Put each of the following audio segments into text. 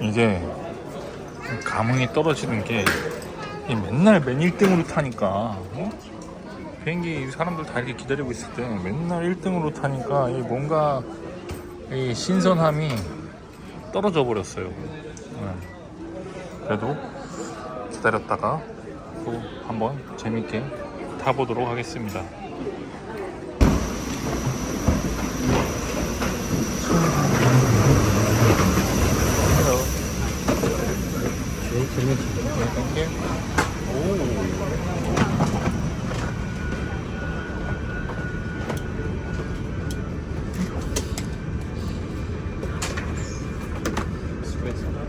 이게 감흥이 떨어지는 게이 맨날 맨 1등으로 타니까 어? 비행기 사람들 다 이렇게 기다리고 있을 때 맨날 1등으로 타니까 이 뭔가 이 신선함이 떨어져 버렸어요. 네. 그래도 기다렸다가 또 한번 재밌게 타보도록 하겠습니다. Yeah, thank you. Oh.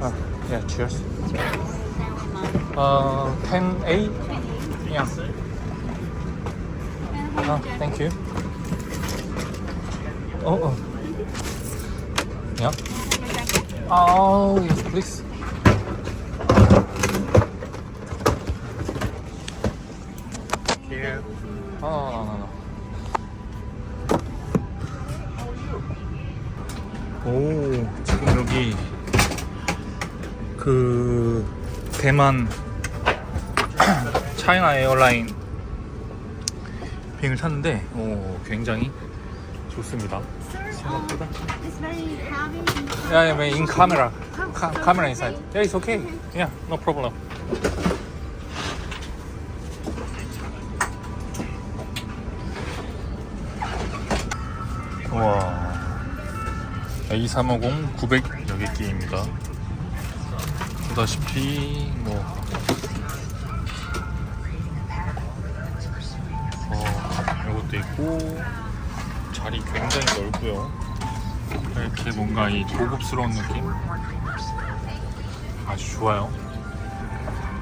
Ah, yeah, cheers. Uh, 10 8? Yeah. Oh, thank you. Oh, oh. Yeah. Oh, 오, 지금 여기 그 대만 차이나 에어라인 비행을 탔는데 오, 굉장히 좋습니다. 생각보다. Heavy. Yeah, yeah, in camera. Ca- camera inside. Yeah, it's okay. Yeah, no problem. A350 900 여객기입니다. 보다시피 뭐 어, 이것도 있고 자리 굉장히 넓고요. 이렇게 뭔가 이 고급스러운 느낌 아주 좋아요.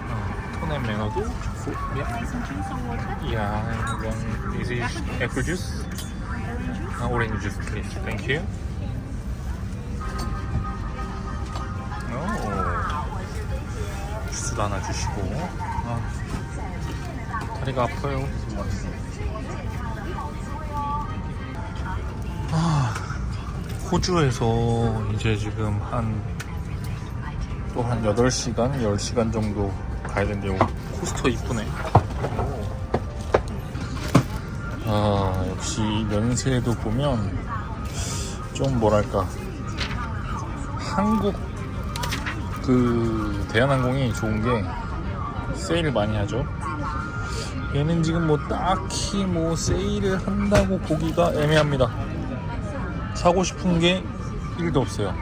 어, 톤앤 매너도 좋고, 야, Some drinks some water. 야, 이건 is it apple juice? 아, orange juice, please. Thank you. 오, 주스도 하나 주시고. 아, 다리가 아파요. 아, 호주에서 이제 지금 한 또한 8시간, 10시간 정도 가야 된대요. 코스터 이쁘네. 아, 역시 연세도 보면 좀 뭐랄까. 한국 그 대한항공이 좋은 게 세일을 많이 하죠. 얘는 지금 뭐 딱히 뭐 세일을 한다고 보기가 애매합니다. 사고 싶은 게 1도 없어요.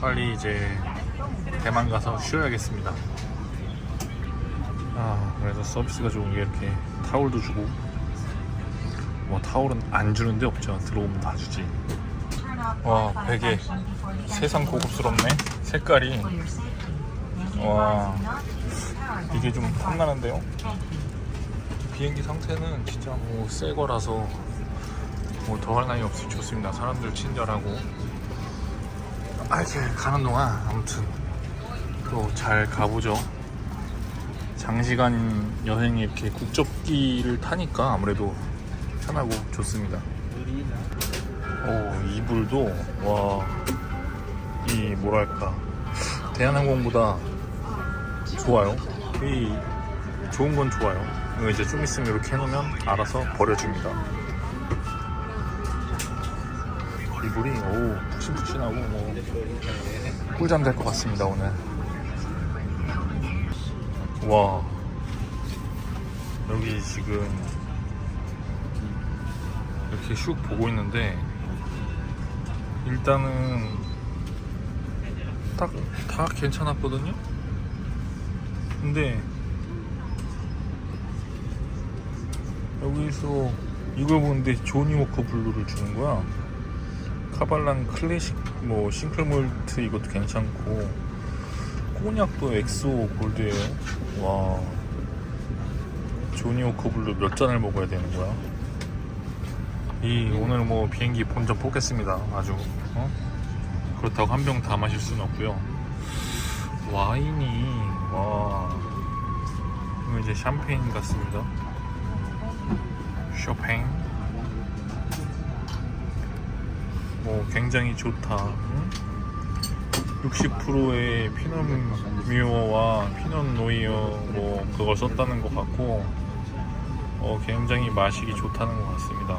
빨리 이제 대만 가서 쉬어야겠습니다. 아, 그래서 서비스가 좋은 게 이렇게 타올도 주고, 뭐 타올은 안 주는 데 없죠. 들어오면 다 주지. 와, 베개. 세상 고급스럽네. 색깔이. 와, 이게 좀 탐나는데요? 비행기 상태는 진짜 뭐 새 거라서 뭐 더할 나위 없이 좋습니다. 사람들 친절하고. 아, 이제 가는 동안 아무튼 또 잘 가보죠. 장시간 여행 이렇게 국적기를 타니까 아무래도 편하고 좋습니다. 오, 이불도 와, 이 뭐랄까 대한항공보다 좋아요. 이 좋은 건 좋아요. 이거 이제 좀 있으면 이렇게 해놓으면 알아서 버려줍니다. 이불이 오 푹신푹신하고 뭐 꿀잠 잘 것 같습니다 오늘. 와 여기 지금 이렇게 슉 보고 있는데 일단은 딱 다 괜찮았거든요. 근데 여기서 이걸 보는데 조니 워커 블루를 주는 거야. 카발란 클래식 뭐 싱클몰트 이것도 괜찮고 꼬냑도 엑소 골드예요. 와 조니 워커 블루 몇 잔을 먹어야 되는 거야? 이 오늘 뭐 비행기 본전 뽑겠습니다. 아주 어? 그렇다고 한 병 다 마실 수는 없고요. 와인이 와 이거 이제 샴페인 같습니다. 쇼팽 뭐 굉장히 좋다. 응? 60%의 피넛 뮤어와 피넛 노이어 뭐 그걸 썼다는 것 같고 어, 굉장히 마시기 좋다는 것 같습니다.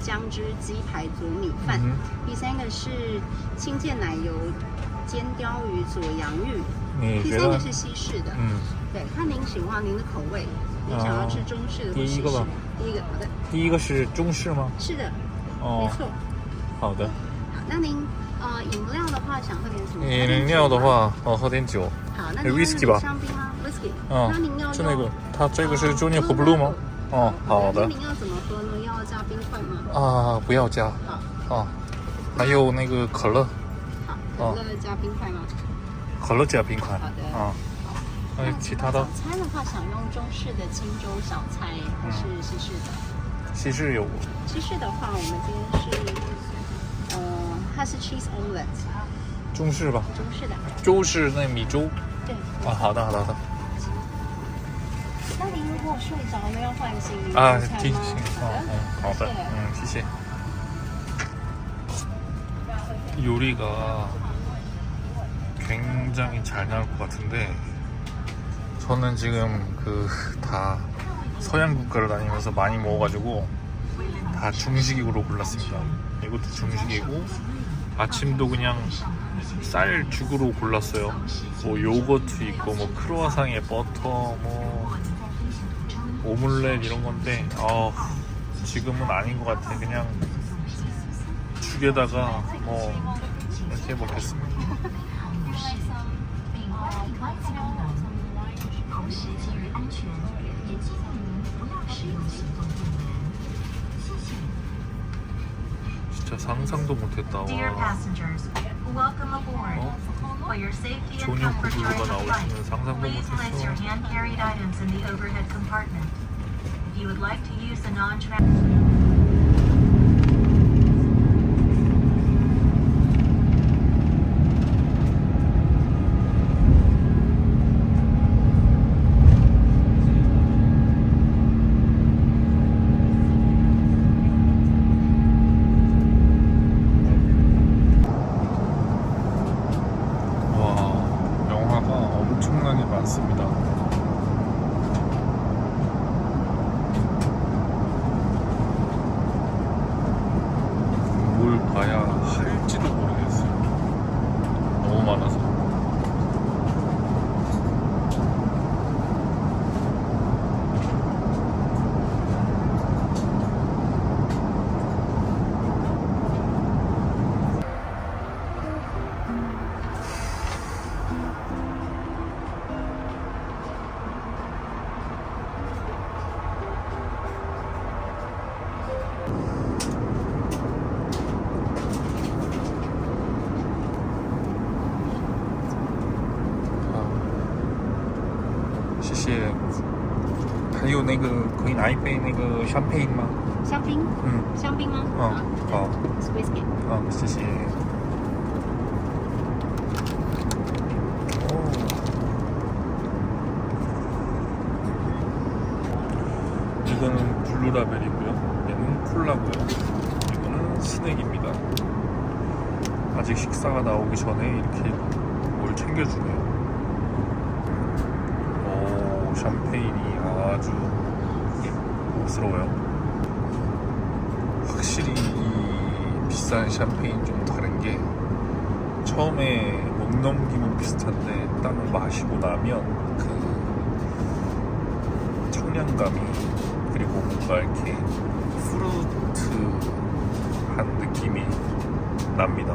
姜汁鸡排煮米饭，嗯第三个是清健奶油煎鲷鱼佐洋芋，第三个？是西式的，嗯，对，看您喜欢您的口味，您想要吃中式的或西第一个吧？第一个，好的，第一个是中式吗？是的，没哦，错。好的。好，那您呃饮料的话想喝点什么？饮料的话，哦，喝点酒。好，那有您要 whisky 吧香槟吗？whisky。嗯那您要，就那个，它这个是呃 Junior Blue Blue 吗？哦，好的。那您要怎么喝呢？要加冰块吗？啊，不要加好，啊。还有那个可乐，好，哦可乐加冰块吗？可乐加冰块好的啊。还有其他的早餐的话，想用中式的清粥小菜还是西式的？西式有西式的话，我们今天是呃，它是 cheese omelette，中式吧？中式的。中式那米粥对。啊。好的，好的，好的。那您如果睡着了要唤醒您啊，午餐吗？行行，哦，嗯，好的，谢谢 음, 谢谢. 요리가 굉장히 잘 나올 것 같은데 저는 지금 그 다 서양 국가를 다니면서 많이 먹어가지고 다 중식으로 골랐습니다. 이것도 중식이고 아침도 그냥 쌀죽으로 골랐어요. 뭐 요거트 있고 뭐 크로아상에 버터 뭐 오믈렛 이런 건데 어, 지금은 아닌 것 같아. 그냥 죽에다가 뭐 이렇게 먹겠습니다. 진짜 상상도 못했다. 와. passengers, welcome aboard. 어? For your safety and 조니어 comfort 구두가 during the 나올 flight, 수는 상상도 please place your 못했어. hand-carried items in the overhead compartment. If you would like to use the non-tra- 엄청나게 많습니다. 谢谢。还有那个可以拿一杯那个香槟吗？香槟，嗯，香槟吗？嗯，好，是 whisky。好，谢谢。 아직 식사가 나오기 전에 이렇게 뭘 챙겨주네요. 오, 샴페인이 아주 고급스러워요. 확실히 이 비싼 샴페인 좀 다른 게 처음에 목 넘김은 비슷한데 딱 마시고 나면 그 청량감이 그리고 뭔가 이렇게 프루트한 느낌이 납니다.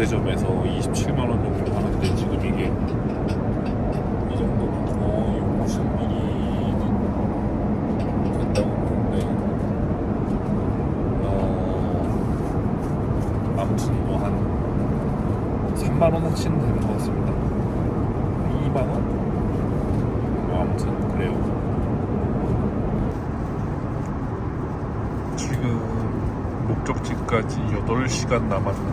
면세점에서 27만원 정도 하는데 지금 이게 이 정도면 거의 50ml는 된다고 보는데 어 아무튼 뭐 한 3만원어치는 되는 것 같습니다 2만원? 뭐 아무튼 그래요 지금 목적지까지 8시간 남았는데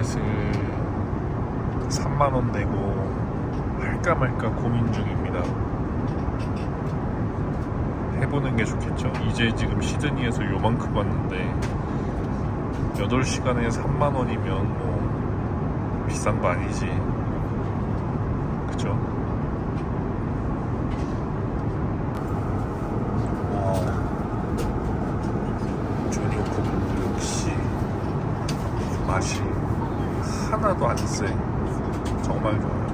인터넷을 3만원 내고 할까 말까 고민 중입니다. 해보는 게 좋겠죠. 이제 지금 시드니에서 요만큼 왔는데 8시간에 3만원이면 뭐 비싼 거 아니지 그죠? 와 조니오코 역시 맛이 하나도 안쎄 정말 좋아요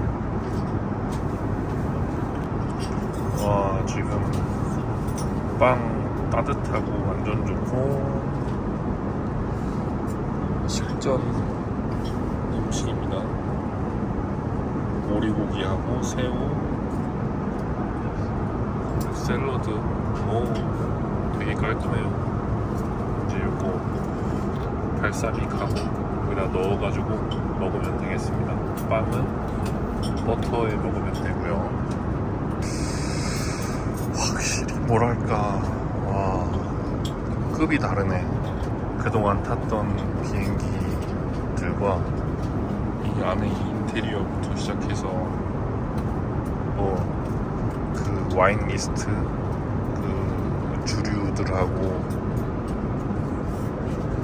와 지금 빵 따뜻하고 완전 좋고 실전 음식입니다. 오리고기하고 새우 샐러드. 오 되게 깔끔해요. 이제 요거 발사믹하고 여기다 넣어가지고 먹으면 되겠습니다. 빵은 버터에 먹으면 되고요. 확실히 뭐랄까 와 급이 다르네. 그동안 탔던 비행기들과 이 안에 인테리어부터 시작해서 뭐 그 와인 리스트 그 주류들하고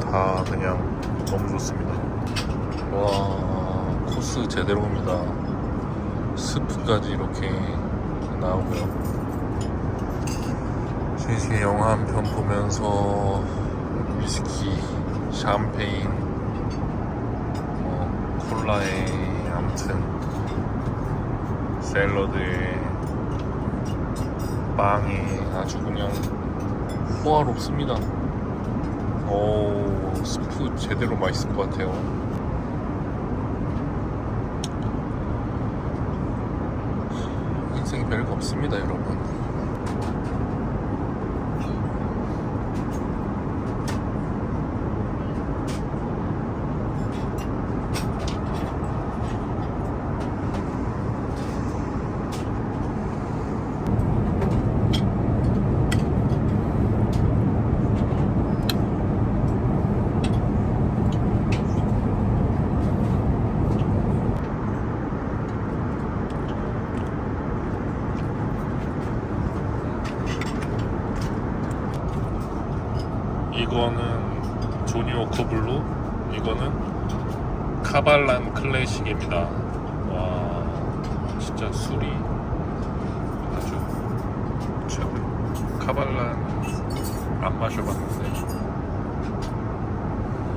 다 그냥 너무 좋습니다. 와 코스 제대로입니다. 스프까지 이렇게 나오고요. 실제 영화 한 편 보면서 위스키, 샴페인, 뭐 콜라에 아무튼 샐러드에 빵에 아주 그냥 호화롭습니다. 오 스프 제대로 맛있을 것 같아요. 인생이 별거 없습니다, 여러분. 이거는 조니 워커 블루, 이거는 카발란 클래식입니다. 와, 진짜 술이 아주 최고. 카발란 안 마셔봤는데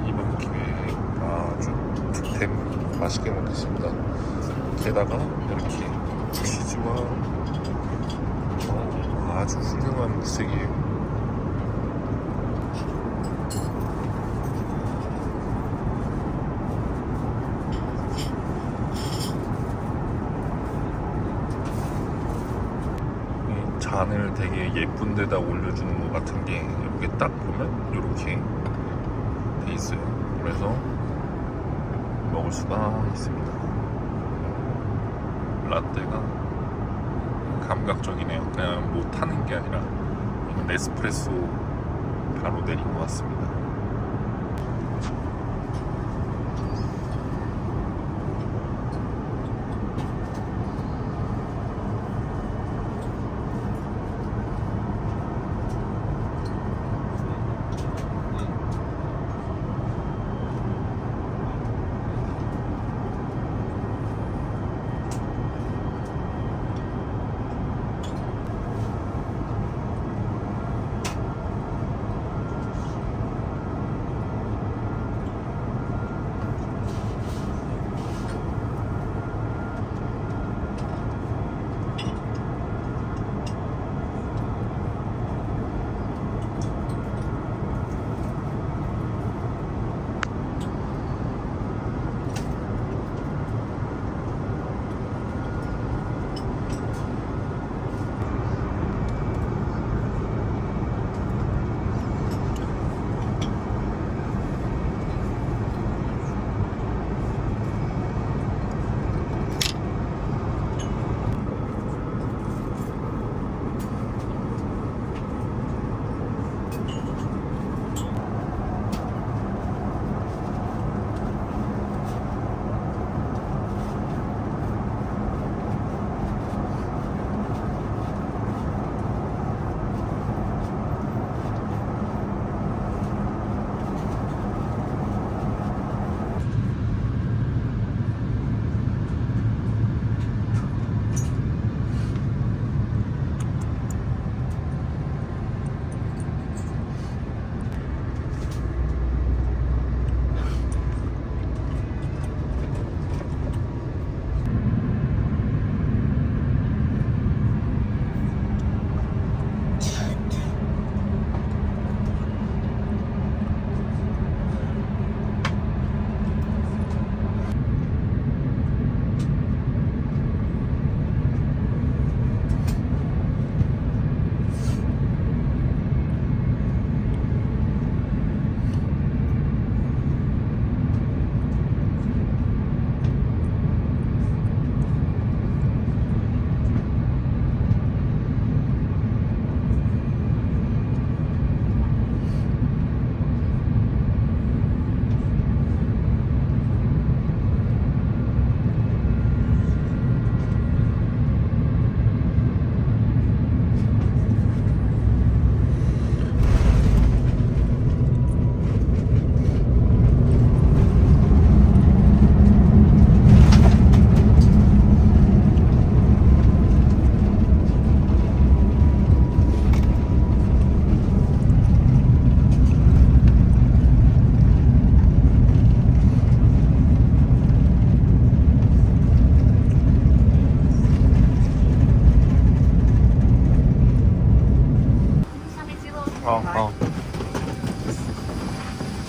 이번 기회에 아주 득템 맛있게 먹겠습니다. 게다가 이렇게 치즈와 어, 아주 훌륭한 색이에 잔을 되게 예쁜 데다 올려주는 것 같은 게 이렇게 딱 보면 이렇게 돼 있어요. 그래서 먹을 수가 있습니다. 라떼가 감각적이네요. 그냥 뭐 타는 게 아니라 이건 에스프레소 바로 내린 것 같습니다.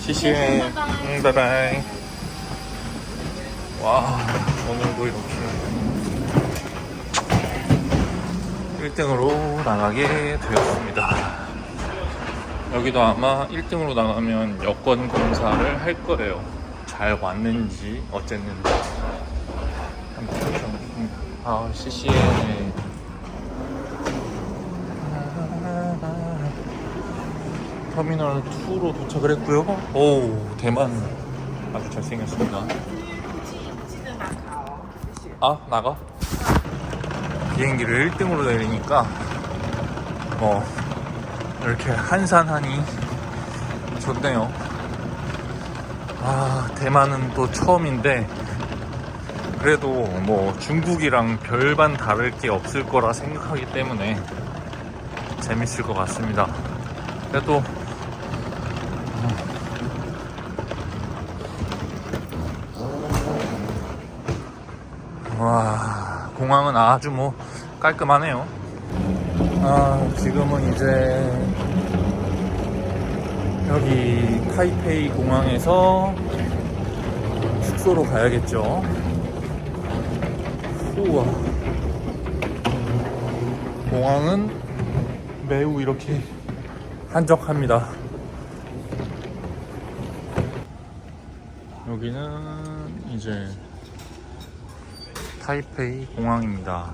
시시해. 네, 응, 바이바이. 와, 오늘도 뭐 이렇게 1등으로 나가게 되었습니다. 여기도 아마 1등으로 나가면 여권 검사를 할 거예요. 잘 왔는지, 어쨌는지. 한번 보겠습니다. 아, CCN. 터미널 2로 도착을 했고요. 오, 대만 아주 잘생겼습니다. 아, 나가? 비행기를 1등으로 내리니까 뭐 이렇게 한산하니 좋네요. 아, 대만은 또 처음인데 그래도 뭐 중국이랑 별반 다를 게 없을 거라 생각하기 때문에 재밌을 것 같습니다. 그래도 와 공항은 아주 뭐 깔끔하네요. 아 지금은 이제 여기 타이페이 공항에서 숙소로 가야겠죠. 우와 공항은 매우 이렇게 한적합니다. 여기는 이제 타이페이 공항입니다.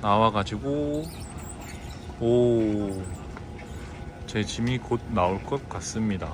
나와가지고 오, 제 짐이 곧 나올 것 같습니다.